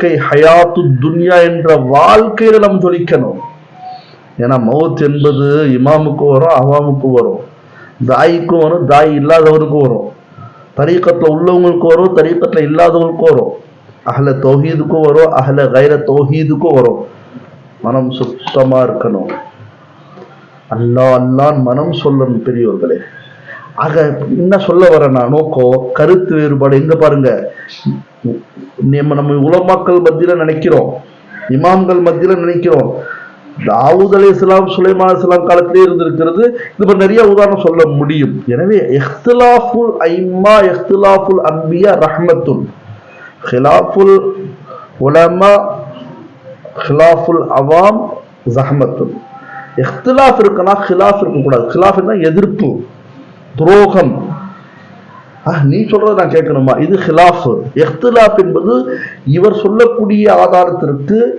வாழ்க்கை ஹயாத்து துன்யா என்ற வாழ்க்கையில நம்ம ஜொலிக்கணும். ஏன்னா மவுத் என்பது இமாமுக்கு வரும் அவாமுக்கு வரும். தாய்க்கும் வரும் தாய் இல்லாதவனுக்கும் வரும். தரீக்கத்தில் உள்ளவங்களுக்கு வரும் தரீக்கத்தில் இல்லாதவங்களுக்கும் வரும். அகல தௌஹீதுக்கும் வரும் அகல கைர தௌஹீதுக்கும் வரும். மனம் சுத்தமா இருக்கணும். அல்லா அல்லான் மனம் சொல்லணும் பெரியவர்களே ஆக என்ன சொல்ல வரேன்னா நோக்கம் கருத்து வேறுபாடு எங்க பாருங்க. நம்ம நம்ம உலமாக்கள் மத்தியில் நினைக்கிறோம். இமாம்கள் மத்தியில் நினைக்கிறோம். தாவூத் அலி இஸ்லாம் சுலைமான் இஸ்லாம் காலத்திலே இருந்திருக்கிறது. இது மாதிரி நிறைய உதாரணம் சொல்ல முடியும். எனவே எஹ்திலாஃபுல் ஐம்மா எஹ்திலாஃபுல் அன்பியா ரஹ்மத்துல் ஹிலாஃபுல் உலமா ஹிலாஃபுல் அவாம் ஜஹமத்துல் எஹ்திலாஃப் இருக்குன்னா ஹிலாஃப் இருக்கக்கூடாது. ஹிலாஃப்னா எதிர்ப்பு துரோகம். நீ சொல்றத நான் கேட்கணுமா? இது ஹிலாஃப். இஹ்திலாப் என்பது இவர் சொல்லக்கூடிய ஆதாரத்திற்கு